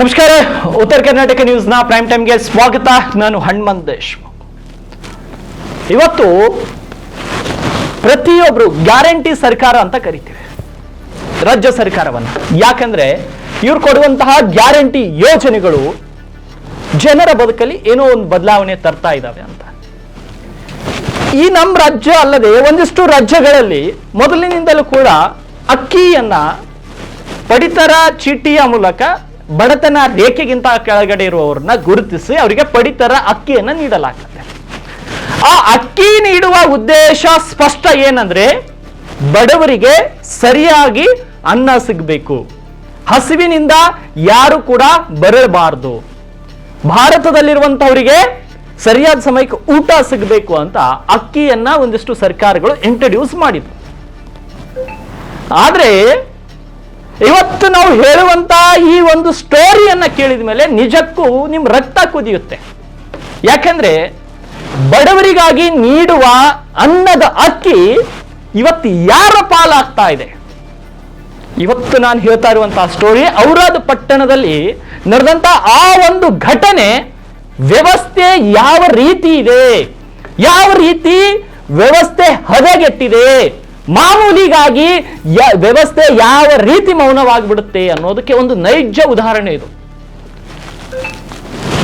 ನಮಸ್ಕಾರ, ಉತ್ತರ ಕರ್ನಾಟಕ ನ್ಯೂಸ್ನ ಪ್ರೈಮ್ ಟೈಮ್ಗೆ ಸ್ವಾಗತ. ನಾನು ಹನುಮಂತ್ ದೇಶ್ಮುಖ್. ಇವತ್ತು ಪ್ರತಿಯೊಬ್ಬರು ಗ್ಯಾರಂಟಿ ಸರ್ಕಾರ ಅಂತ ಕರಿತೀವಿ. ರಾಜ್ಯ ಸರ್ಕಾರವನ್ನ. ಯಾಕಂದ್ರೆ ಇವ್ರು ಕೊಡುವಂತಹ ಗ್ಯಾರಂಟಿ ಯೋಜನೆಗಳು ಜನರ ಬದುಕಲ್ಲಿ ಏನೋ ಒಂದು ಬದಲಾವಣೆ ತರ್ತಾ ಇದ್ದಾವೆ ಅಂತ. ಈ ನಮ್ಮ ರಾಜ್ಯ ಅಲ್ಲದೆ ಒಂದಿಷ್ಟು ರಾಜ್ಯಗಳಲ್ಲಿ ಮೊದಲಿನಿಂದಲೂ ಕೂಡ ಅಕ್ಕಿಯನ್ನ ಪಡಿತರ ಚೀಟಿಯ ಮೂಲಕ ಬಡತನ ರೇಖೆಗಿಂತ ಕೆಳಗಡೆ ಇರುವವ್ರನ್ನ ಗುರುತಿಸಿ ಅವರಿಗೆ ಪಡಿತರ ಅಕ್ಕಿಯನ್ನ ನೀಡಲಾಗ್ತದೆ ಆ ಅಕ್ಕಿ ನೀಡುವ ಉದ್ದೇಶ ಸ್ಪಷ್ಟ ಏನಂದ್ರೆ ಬಡವರಿಗೆ ಸರಿಯಾಗಿ ಅನ್ನ ಸಿಗಬೇಕು. ಹಸಿವಿನಿಂದ ಯಾರು ಕೂಡ ಬರಬಾರದು. ಭಾರತದಲ್ಲಿರುವಂತವರಿಗೆ ಸರಿಯಾದ ಸಮಯಕ್ಕೆ ಊಟ ಸಿಗಬೇಕು ಅಂತ ಅಕ್ಕಿಯನ್ನ ಒಂದಿಷ್ಟು ಸರ್ಕಾರಗಳು ಇಂಟ್ರಡ್ಯೂಸ್ ಮಾಡಿದ್ರು. ಆದ್ರೆ ಇವತ್ತು ನಾವು ಹೇಳುವಂತ ಈ ಒಂದು ಸ್ಟೋರಿಯನ್ನ ಕೇಳಿದ ಮೇಲೆ ನಿಜಕ್ಕೂ ನಿಮ್ಮ ರಕ್ತ ಕುದಿಯುತ್ತೆ. ಯಾಕಂದ್ರೆ ಬಡವರಿಗಾಗಿ ನೀಡುವ ಅನ್ನದ ಅಕ್ಕಿ ಇವತ್ತು ಯಾರ ಪಾಲಾಗ್ತಾ ಇದೆ? ಇವತ್ತು ನಾನು ಹೇಳ್ತಾ ಇರುವಂತಹ ಸ್ಟೋರಿ ಔರಾದ ಪಟ್ಟಣದಲ್ಲಿ ನಡೆದಂತ ಆ ಒಂದು ಘಟನೆ ವ್ಯವಸ್ಥೆ ಯಾವ ರೀತಿ ಇದೆ? ಯಾವ ರೀತಿ ವ್ಯವಸ್ಥೆ ಹದಗೆಟ್ಟಿದೆ? ಮಾಮೂಲಿಗಾಗಿ ವ್ಯವಸ್ಥೆ ಯಾವ ರೀತಿ ಮೌನವಾಗಿಬಿಡುತ್ತೆ ಅನ್ನೋದಕ್ಕೆ ಒಂದು ನೈಜ ಉದಾಹರಣೆ ಇದು.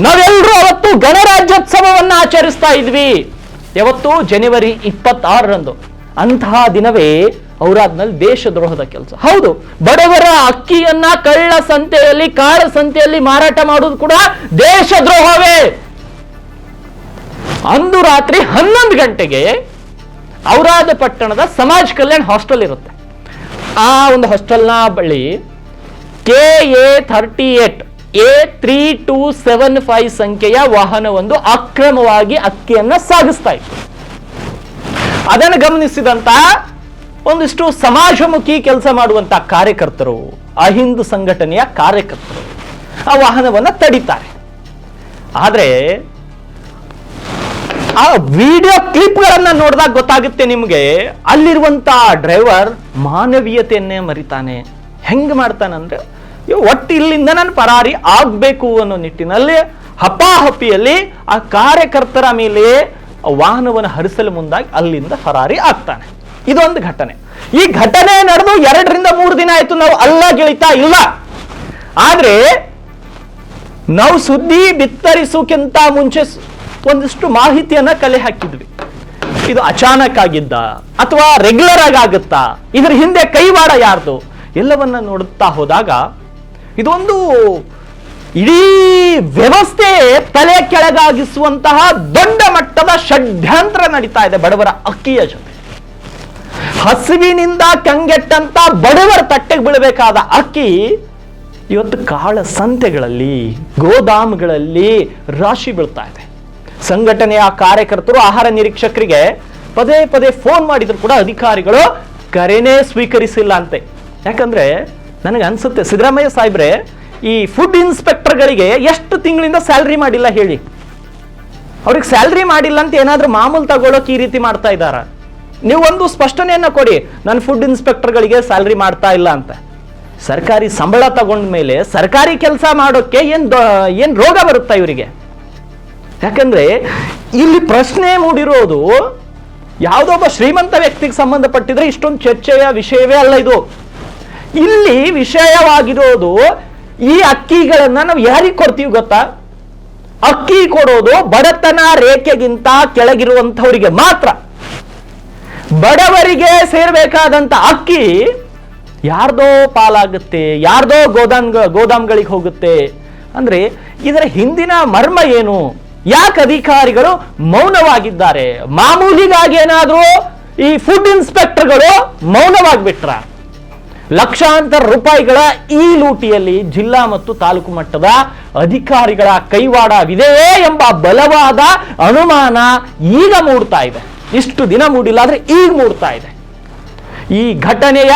ನಾವೆಲ್ಲರೂ ಅವತ್ತು ಗಣರಾಜ್ಯೋತ್ಸವವನ್ನ ಆಚರಿಸ್ತಾ ಇದ್ವಿ. ಯಾವತ್ತು? ಜನವರಿ ಇಪ್ಪತ್ತಾರರಂದು. ಅಂತಹ ದಿನವೇ ಔರಾದ್ನಲ್ಲಿ ದೇಶದ್ರೋಹದ ಕೆಲಸ. ಹೌದು, ಬಡವರ ಅಕ್ಕಿಯನ್ನ ಕಳ್ಳ ಸಂತೆಯಲ್ಲಿ, ಕಾಳ ಸಂತೆಯಲ್ಲಿ ಮಾರಾಟ ಮಾಡೋದು ಕೂಡ ದೇಶದ್ರೋಹವೇ. ಅಂದು ರಾತ್ರಿ ಹನ್ನೊಂದು ಗಂಟೆಗೆ ಔರಾದ ಪಟ್ಟಣದ ಸಮಾಜ್ ಕಲ್ಯಾಣ್ ಹಾಸ್ಟೆಲ್ ಇರುತ್ತೆ. ಆ ಒಂದು ಹಾಸ್ಟೆಲ್ನ ಬಳಿ K A thirty eight, A three two seven five ಸಂಖ್ಯೆಯ ವಾಹನವೊಂದು ಅಕ್ರಮವಾಗಿ ಅಕ್ಕಿಯನ್ನ ಸಾಗಿಸ್ತಾ ಇತ್ತು. ಅದನ್ನು ಗಮನಿಸಿದಂತ ಒಂದಿಷ್ಟು ಸಮಾಜಮುಖಿ ಕೆಲಸ ಮಾಡುವಂತ ಕಾರ್ಯಕರ್ತರು, ಅಹಿಂದು ಸಂಘಟನೆಯ ಕಾರ್ಯಕರ್ತರು ಆ ವಾಹನವನ್ನ ತಡಿತಾರೆ. ಆದ್ರೆ ಆ ವಿಡಿಯೋ ಕ್ಲಿಪ್ಗಳನ್ನ ನೋಡಿದಾಗ ಗೊತ್ತಾಗುತ್ತೆ ನಿಮಗೆ, ಅಲ್ಲಿರುವಂತ ಡ್ರೈವರ್ ಮಾನವೀಯತೆಯನ್ನೇ ಮರಿತಾನೆ. ಹೆಂಗ್ ಮಾಡ್ತಾನಂದ್ರೆ ಒಟ್ಟು ಇಲ್ಲಿಂದ ನಾನು ಪರಾರಿ ಆಗ್ಬೇಕು ಅನ್ನೋ ನಿಟ್ಟಿನಲ್ಲಿ ಹಪಾಹಪಿಯಲ್ಲಿ ಆ ಕಾರ್ಯಕರ್ತರ ಮೇಲೆ ವಾಹನವನ್ನು ಹರಿಸಲು ಮುಂದಾಗಿ ಅಲ್ಲಿಂದ ಪರಾರಿ ಆಗ್ತಾನೆ. ಇದೊಂದು ಘಟನೆ. ಈ ಘಟನೆ ನಡೆದು ಎರಡರಿಂದ ಮೂರು ದಿನ ಆಯ್ತು, ನಾವು ಅಲ್ಲ ಗೆಳಿತಾ ಇಲ್ಲ. ಆದ್ರೆ, ನಾವು ಸುದ್ದಿ ಬಿತ್ತರಿಸೋಕ್ಕಿಂತ ಮುಂಚೆ ಒಂದಿಷ್ಟು ಮಾಹಿತಿಯನ್ನ ಕಲೆ ಹಾಕಿದ್ವಿ. ಇದು ಅಚಾನಕ್ ಆಗಿದ್ದ ಅಥವಾ ರೆಗ್ಯುಲರ್ ಆಗಿ ಆಗುತ್ತಾ ಇದ್ರ ಹಿಂದೆ ಕೈವಾಡ ಯಾರ್ದು? ಎಲ್ಲವನ್ನ ನೋಡುತ್ತಾ ಹೋದಾಗ ಇದೊಂದು ಇಡೀ ವ್ಯವಸ್ಥೆ ತಲೆ ಕೆಳಗಾಗಿಸುವಂತಹ ದೊಡ್ಡ ಮಟ್ಟದ ಷಡ್ಯಂತ್ರ ನಡೀತಾ ಇದೆ ಬಡವರ ಅಕ್ಕಿಯ ಜೊತೆ. ಹಸಿವಿನಿಂದ ಕಂಗೆಟ್ಟಂತ ಬಡವರ ತಟ್ಟೆಗೆ ಬೀಳಬೇಕಾದ ಅಕ್ಕಿ ಇವತ್ತು ಕಾಳ ಸಂತೆಗಳಲ್ಲಿ, ಗೋದಾಮುಗಳಲ್ಲಿ ರಾಶಿ ಬೀಳ್ತಾ ಇದೆ. ಸಂಘಟನೆಯ ಕಾರ್ಯಕರ್ತರು, ಆಹಾರ ನಿರೀಕ್ಷಕರಿಗೆ ಪದೇ ಪದೇ ಫೋನ್ ಮಾಡಿದ್ರು ಕೂಡ ಅಧಿಕಾರಿಗಳು, ಕರೆನೇ ಸ್ವೀಕರಿಸಿಲ್ಲ ಅಂತೆ ಯಾಕಂದ್ರೆ ನನಗೆ ಅನ್ಸುತ್ತೆ, ಸಿದ್ದರಾಮಯ್ಯ ಸಾಹೇಬ್ರೆ, ಈ ಫುಡ್ ಇನ್ಸ್ಪೆಕ್ಟರ್ಗಳಿಗೆ ಎಷ್ಟು ತಿಂಗಳಿಂದ ಸ್ಯಾಲ್ರಿ ಮಾಡಿಲ್ಲ ಹೇಳಿ. ಅವ್ರಿಗೆ ಸ್ಯಾಲ್ರಿ ಮಾಡಿಲ್ಲ ಅಂತ ಏನಾದರೂ ಮಾಮೂಲು ತಗೊಳ್ಳೋಕೆ ಈ ರೀತಿ ಮಾಡ್ತಾ ಇದ್ದಾರೆ? ನೀವು ಒಂದು ಸ್ಪಷ್ಟನೆಯನ್ನ ಕೊಡಿ ನಾನು ಫುಡ್ ಇನ್ಸ್ಪೆಕ್ಟರ್ಗಳಿಗೆ ಸ್ಯಾಲ್ರಿ ಮಾಡ್ತಾ ಇಲ್ಲ ಅಂತ. ಸರ್ಕಾರಿ ಸಂಬಳ ತಗೊಂಡ ಮೇಲೆ ಸರ್ಕಾರಿ ಕೆಲಸ ಮಾಡೋಕ್ಕೆ ಏನು ಏನು ಏನ್ ರೋಗ ಬರುತ್ತಾ ಇವರಿಗೆ? ಯಾಕಂದ್ರೆ ಇಲ್ಲಿ ಪ್ರಶ್ನೆ ಮೂಡಿರೋದು ಯಾವುದೋ ಒಬ್ಬ ಶ್ರೀಮಂತ ವ್ಯಕ್ತಿಗೆ ಸಂಬಂಧಪಟ್ಟಿದ್ರೆ ಇಷ್ಟೊಂದು ಚರ್ಚೆಯ ವಿಷಯವೇ ಅಲ್ಲ ಇದು. ಇಲ್ಲಿ ವಿಷಯವಾಗಿರೋದು ಈ ಅಕ್ಕಿಗಳನ್ನ ನಾವು ಯಾರಿಗೆ ಕೊಡ್ತೀವಿ ಗೊತ್ತಾ? ಅಕ್ಕಿ ಕೊಡೋದು ಬಡತನ ರೇಖೆಗಿಂತ ಕೆಳಗಿರುವಂಥವರಿಗೆ ಮಾತ್ರ. ಬಡವರಿಗೆ ಸೇರ್ಬೇಕಾದಂತ ಅಕ್ಕಿ ಯಾರ್ದೋ ಪಾಲಾಗುತ್ತೆ, ಯಾರ್ದೋ ಗೋದಾಮ್ ಗೋದಾಮ್ಗಳಿಗೆ ಹೋಗುತ್ತೆ. ಅಂದ್ರೆ ಇದರ ಹಿಂದಿನ ಮರ್ಮ ಏನು? ಯಾಕೆ ಅಧಿಕಾರಿಗಳು ಮೌನವಾಗಿದ್ದಾರೆ? ಮಾಮೂಲಿಗಾಗಿ ಏನಾದರೂ ಈ ಫುಡ್ ಇನ್ಸ್ಪೆಕ್ಟರ್ಗಳು ಮೌನವಾಗಿಬಿಟ್ರ? ಲಕ್ಷಾಂತರ ರೂಪಾಯಿಗಳ ಈ ಲೂಟಿಯಲ್ಲಿ ಜಿಲ್ಲಾ ಮತ್ತು ತಾಲೂಕು ಮಟ್ಟದ ಅಧಿಕಾರಿಗಳ ಕೈವಾಡವಿದೆಯೇ ಎಂಬ ಬಲವಾದ ಅನುಮಾನ ಈಗ ಮೂಡ್ತಾ ಇದೆ. ಇಷ್ಟು ದಿನ ಮೂಡಿಲ್ಲ ಆದ್ರೆ ಈಗ ಮೂಡ್ತಾ ಇದೆ. ಈ ಘಟನೆಯ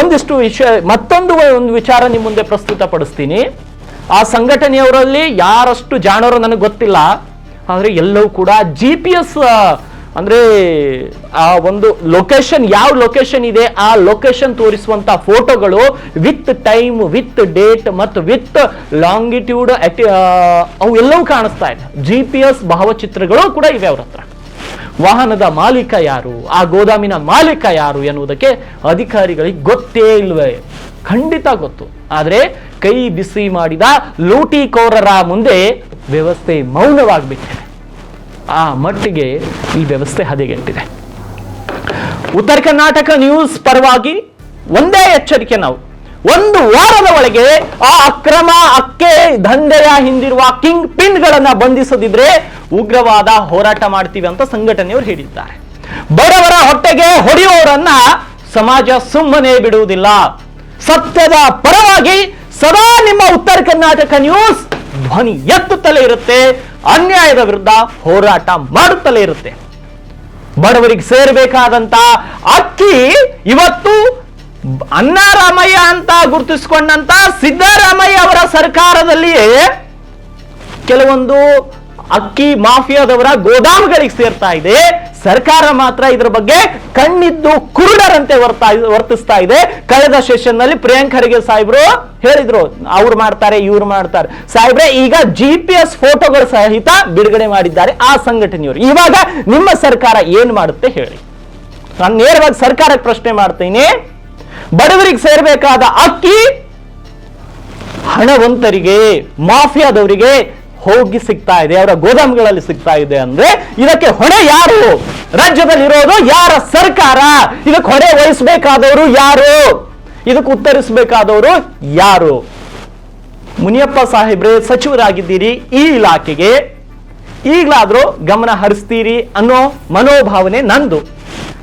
ಒಂದಿಷ್ಟು ವಿಷಯ ಮತ್ತೊಂದು ಒಂದು ವಿಚಾರ ನಿಮ್ಮ ಮುಂದೆ ಪ್ರಸ್ತುತಪಡಿಸ್ತೀನಿ. ಆ ಸಂಘಟನೆಯವರಲ್ಲಿ ಯಾರಷ್ಟು ಜಾಣರು ನನಗೆ ಗೊತ್ತಿಲ್ಲ. ಆದರೆ ಎಲ್ಲವೂ ಕೂಡ ಜಿ ಪಿ ಎಸ್ ಅಂದರೆ ಆ ಒಂದು ಲೊಕೇಶನ್ ಯಾವ ಲೊಕೇಶನ್ ಇದೆ, ಆ ಲೊಕೇಶನ್ ತೋರಿಸುವಂಥ ಫೋಟೋಗಳು ವಿತ್ ಟೈಮ್ ವಿತ್ ಡೇಟ್ ಮತ್ತು ವಿತ್ ಲಾಂಗಿಟ್ಯೂಡ್ ಅವು ಎಲ್ಲವೂ ಕಾಣಿಸ್ತಾ ಇದೆ. ಜಿ ಪಿ ಎಸ್ ಭಾವಚಿತ್ರಗಳು ಕೂಡ ಇವೆ ಅವ್ರ ಹತ್ರ. ವಾಹನದ ಮಾಲೀಕ ಯಾರು, ಆ ಗೋದಾಮಿನ ಮಾಲೀಕ ಯಾರು ಎನ್ನುವುದಕ್ಕೆ ಅಧಿಕಾರಿಗಳಿಗೆ ಗೊತ್ತೇ ಇಲ್ವೇ. ಖಂಡಿತ ಗೊತ್ತು. ಆದರೆ ಕೈ ಬಿಸಿ ಮಾಡಿದ ಲೂಟಿಕೋರರ ಮುಂದೆ ವ್ಯವಸ್ಥೆ ಮೌನವಾಗಬೇಕಿದೆ ಆ ಮಟ್ಟಿಗೆ ಈ ವ್ಯವಸ್ಥೆ ಹದಗೆಟ್ಟಿದೆ. ಉತ್ತರ ಕರ್ನಾಟಕ ನ್ಯೂಸ್ ಪರವಾಗಿ ಒಂದೇ ಎಚ್ಚರಿಕೆ ನಾವು. ಒಂದು ವಾರದ ಒಳಗೆ ಆ ಅಕ್ರಮ ಅಕ್ಕೆ ದಂಧೆಯ ಹಿಂದಿರುವ ಕಿಂಗ್ ಪಿನ್ಗಳನ್ನ ಬಂಧಿಸದಿದ್ರೆ ಉಗ್ರವಾದ ಹೋರಾಟ ಮಾಡ್ತೀವಿ ಅಂತ ಸಂಘಟನೆಯವರು ಹೇಳಿದ್ದಾರೆ. ಬಡವರ ಹೊಟ್ಟೆಗೆ ಹೊಡೆಯುವವರನ್ನ ಸಮಾಜ ಸುಮ್ಮನೆ ಬಿಡುವುದಿಲ್ಲ. ಸತ್ಯದ ಪರವಾಗಿ ಸದಾ ನಿಮ್ಮ ಉತ್ತರ ಕರ್ನಾಟಕ ನ್ಯೂಸ್ ಧ್ವನಿ ಎತ್ತುತ್ತಲೇ ಇರುತ್ತೆ. ಅನ್ಯಾಯದ ವಿರುದ್ಧ ಹೋರಾಟ ಮಾಡುತ್ತಲೇ ಇರುತ್ತೆ. ಬಡವರಿಗೆ ಸೇರಬೇಕಾದಂತ ಅಕ್ಕಿ ಇವತ್ತು ಅನ್ನಾರಾಮಯ್ಯ ಅಂತ ಗುರುತಿಸಿಕೊಂಡಂತ ಸಿದ್ದರಾಮಯ್ಯ ಅವರ ಸರ್ಕಾರದಲ್ಲಿಯೇ ಕೆಲವೊಂದು ಅಕ್ಕಿ ಮಾಫಿಯಾದವರ ಗೋದಾಮುಗಳಿಗೆ ಸೇರ್ತಾ ಇದೆ. ಸರ್ಕಾರ ಮಾತ್ರ ಇದರ ಬಗ್ಗೆ ಕಣ್ಣಿದ್ದು ಕುರುಡರಂತೆ ವರ್ತಾ ವರ್ತಿಸ್ತಾ ಇದೆ. ಕಳೆದ ಸೆಷನ್ನಲ್ಲಿ ಪ್ರಿಯಾಂಕ್ ಖರ್ಗೆ ಸಾಹೇಬ್ರು ಹೇಳಿದ್ರು, ಅವ್ರು ಮಾಡ್ತಾರೆ, ಇವ್ರು ಮಾಡ್ತಾರೆ. ಸಾಹೇಬ್ರೆ, ಈಗ ಜಿ ಪಿ ಎಸ್ ಫೋಟೋಗಳು ಸಹಿತ ಬಿಡುಗಡೆ ಮಾಡಿದ್ದಾರೆ ಆ ಸಂಘಟನೆಯವರು. ಇವಾಗ ನಿಮ್ಮ ಸರ್ಕಾರ ಏನ್ ಮಾಡುತ್ತೆ ಹೇಳಿ. ನಾನು ನೇರವಾಗಿ ಸರ್ಕಾರಕ್ಕೆ ಪ್ರಶ್ನೆ ಮಾಡ್ತೀನಿ. ಬಡವರಿಗೆ ಸೇರ್ಬೇಕಾದ ಅಕ್ಕಿ ಹಣವಂತರಿಗೆ, ಮಾಫಿಯಾದವರಿಗೆ ಹೋಗಿ ಸಿಗ್ತಾ ಇದೆ, ಅವರ ಗೋದಾಮುಗಳಲ್ಲಿ ಸಿಗ್ತಾ ಇದೆ ಅಂದ್ರೆ ಇದಕ್ಕೆ ಹೊಣೆ ಯಾರು? ರಾಜ್ಯದಲ್ಲಿರೋದು ಯಾರ ಸರ್ಕಾರ? ಇದಕ್ಕೆ ಹೊಣೆ ವಹಿಸಬೇಕಾದವರು ಯಾರು? ಇದಕ್ಕೆ ಉತ್ತರಿಸಬೇಕಾದವರು ಯಾರು? ಮುನಿಯಪ್ಪ ಸಾಹೇಬ್ರೆ, ಸಚಿವರಾಗಿದ್ದೀರಿ, ಈ ಇಲಾಖೆಗೆ ಈಗಲಾದರೂ ಗಮನ ಹರಿಸ್ತೀರಿ ಅನ್ನೋ ಮನೋಭಾವನೆ ನಂದು.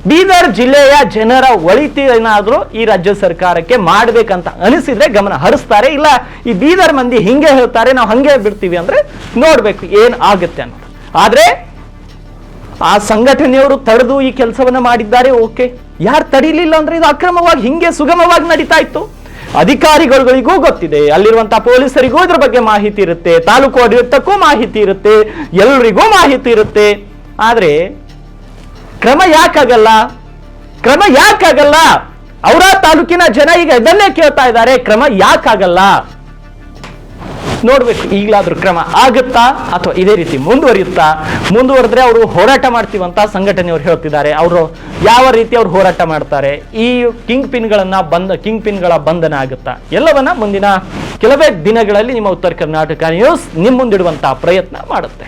ಬೀದರ್ ಜಿಲ್ಲೆಯ ಜನರ ಒಳಿತಿ ಏನಾದ್ರೂ ಈ ರಾಜ್ಯ ಸರ್ಕಾರಕ್ಕೆ ಮಾಡ್ಬೇಕಂತ ಅನಿಸಿದ್ರೆ ಗಮನ ಹರಿಸ್ತಾರೆ. ಇಲ್ಲ, ಈ ಬೀದರ್ ಮಂದಿ ಹಿಂಗೆ ಹೇಳ್ತಾರೆ, ನಾವು ಹಂಗೆ ಬಿಡ್ತೀವಿ ಅಂದ್ರೆ ನೋಡ್ಬೇಕು ಏನ್ ಆಗುತ್ತೆ ಅಂತ. ಆದ್ರೆ ಆ ಸಂಘಟನೆಯವರು ತಡೆದು ಈ ಕೆಲಸವನ್ನ ಮಾಡಿದ್ದಾರೆ, ಓಕೆ. ಯಾರು ತಡಿಲಿಲ್ಲ ಅಂದ್ರೆ ಇದು ಅಕ್ರಮವಾಗಿ, ಹಿಂಗೆ ಸುಗಮವಾಗಿ ನಡೀತಾ ಇತ್ತು. ಅಧಿಕಾರಿಗಳಿಗೂ ಗೊತ್ತಿದೆ ಅಲ್ಲಿರುವಂತಹ ಪೊಲೀಸರಿಗೂ ಇದ್ರ ಬಗ್ಗೆ ಮಾಹಿತಿ ಇರುತ್ತೆ, ತಾಲೂಕು ಆಡಳಿತಕ್ಕೂ ಮಾಹಿತಿ ಇರುತ್ತೆ, ಎಲ್ರಿಗೂ ಮಾಹಿತಿ ಇರುತ್ತೆ. ಆದ್ರೆ ಕ್ರಮ ಯಾಕಾಗಲ್ಲ? ಕ್ರಮ ಯಾಕಾಗಲ್ಲ? ಅವರ ತಾಲೂಕಿನ ಜನ ಈಗ ಇದನ್ನೇ ಕೇಳ್ತಾ ಇದ್ದಾರೆ, ಕ್ರಮ ಯಾಕಾಗಲ್ಲ? ನೋಡ್ಬೇಕು, ಈಗಲಾದ್ರೂ ಕ್ರಮ ಆಗುತ್ತಾ ಅಥವಾ ಇದೇ ರೀತಿ ಮುಂದುವರಿಯುತ್ತಾ? ಮುಂದುವರೆದ್ರೆ ಅವರು ಹೋರಾಟ ಮಾಡ್ತೀವಂತ ಸಂಘಟನೆಯವರು ಹೇಳ್ತಿದ್ದಾರೆ. ಅವರು ಯಾವ ರೀತಿ ಅವ್ರು ಹೋರಾಟ ಮಾಡ್ತಾರೆ? ಈ ಕಿಂಗ್ ಪಿನ್ಗಳನ್ನ ಬಂದ, ಕಿಂಗ್ ಪಿನ್ಗಳ ಬಂಧನ ಆಗುತ್ತಾ? ಎಲ್ಲವನ್ನ ಮುಂದಿನ ಕೆಲವೇ ದಿನಗಳಲ್ಲಿ ನಿಮ್ಮ ಉತ್ತರ ಕರ್ನಾಟಕ ನ್ಯೂಸ್ ನಿಮ್ಮ ಮುಂದಿಡುವಂತಹ ಪ್ರಯತ್ನ ಮಾಡುತ್ತೆ.